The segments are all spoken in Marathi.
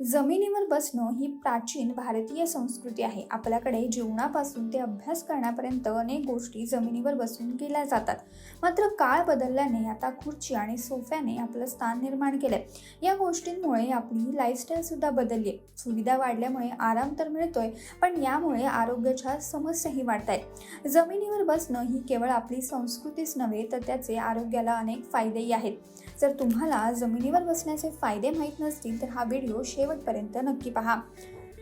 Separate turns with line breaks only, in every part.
जमिनीवर बसणं ही प्राचीन भारतीय संस्कृती आहे. आपल्याकडे जीवनापासून ते अभ्यास करण्यापर्यंत अनेक गोष्टी जमिनीवर बसून केल्या जातात. मात्र काळ बदलल्याने आता खुर्ची आणि सोफ्याने आपलं स्थान निर्माण केलंय. या गोष्टींमुळे आपली लाईफस्टाईल सुद्धा बदलली आहे. सुविधा वाढल्यामुळे आराम तर मिळतोय पण यामुळे आरोग्याच्या समस्याही वाढत आहेत जमिनीवर बसणं ही केवळ आपली संस्कृतीच नव्हे तर त्याचे आरोग्याला अनेक फायदेही आहेत. जर तुम्हाला जमिनीवर बसण्याचे फायदे माहीत नसतील तर हा व्हिडिओ शेवटपर्यंत नक्की पहा.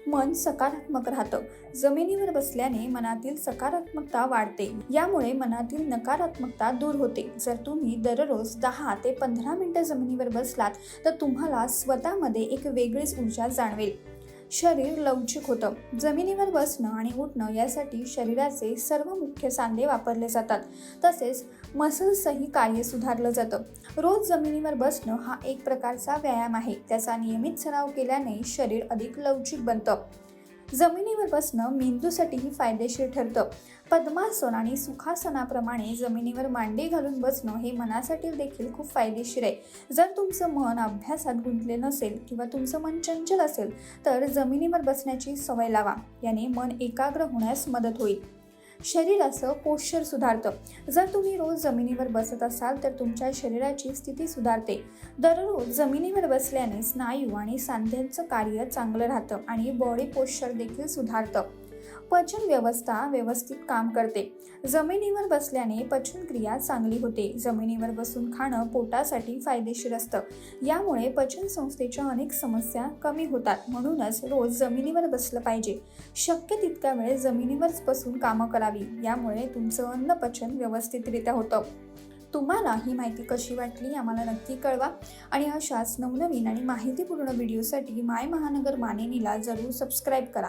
मन सकारात्मक राहतं. जमिनीवर बसल्याने मनातील सकारात्मकता वाढते. यामुळे मनातील नकारात्मकता दूर होते. जर तुम्ही दररोज दहा ते पंधरा मिनिटं जमिनीवर बसलात तर तुम्हाला स्वतःमध्ये एक वेगळीच ऊर्जा जाणवेल. शरीर लवचिक होतं. जमिनीवर बसणं आणि उठणं यासाठी शरीराचे सर्व मुख्य सांधे वापरले जातात. तसेच मसल्सही कार्य सुधारलं जातं. रोज जमिनीवर बसणं हा एक प्रकारचा व्यायाम आहे. त्याचा नियमित सराव केल्याने शरीर अधिक लवचिक बनतं. जमिनीवर बसणं मेंदूसाठीही फायदेशीर ठरतं. पद्मासन आणि सुखासनाप्रमाणे जमिनीवर मांडी घालून बसणं हे मनासाठी देखील खूप फायदेशीर आहे. जर तुमचं मन अभ्यासात गुंतले नसेल किंवा तुमचं मन चंचल असेल तर जमिनीवर बसण्याची सवय लावा. याने मन एकाग्र होण्यास मदत होईल. शरीराचं पोश्चर सुधारतं. जर तुम्ही रोज जमिनीवर बसत असाल तर तुमच्या शरीराची स्थिती सुधारते. दररोज जमिनीवर बसल्याने स्नायू आणि सांध्यांचं कार्य चांगलं राहतं आणि बॉडी पोश्चर देखील सुधारतं. पचन व्यवस्था व्यवस्थित काम करते. जमिनीवर बसल्याने पचनक्रिया चांगली होते. जमिनीवर बसून खाणं पोटासाठी फायदेशीर असतं. यामुळे पचन संस्थेच्या अनेक समस्या कमी होतात. म्हणूनच रोज जमिनीवर बसलं पाहिजे. शक्य तितक्या वेळ जमिनीवरच बसून कामं करावी. यामुळे तुमचं अन्न पचन व्यवस्थितरित्या होतं. तुम्हाला ही माहिती कशी वाटली आम्हाला नक्की कळवा. आणि अशाच नवनवीन आणि माहितीपूर्ण व्हिडिओसाठी माय महानगर मानिनीला जरूर सबस्क्राईब करा.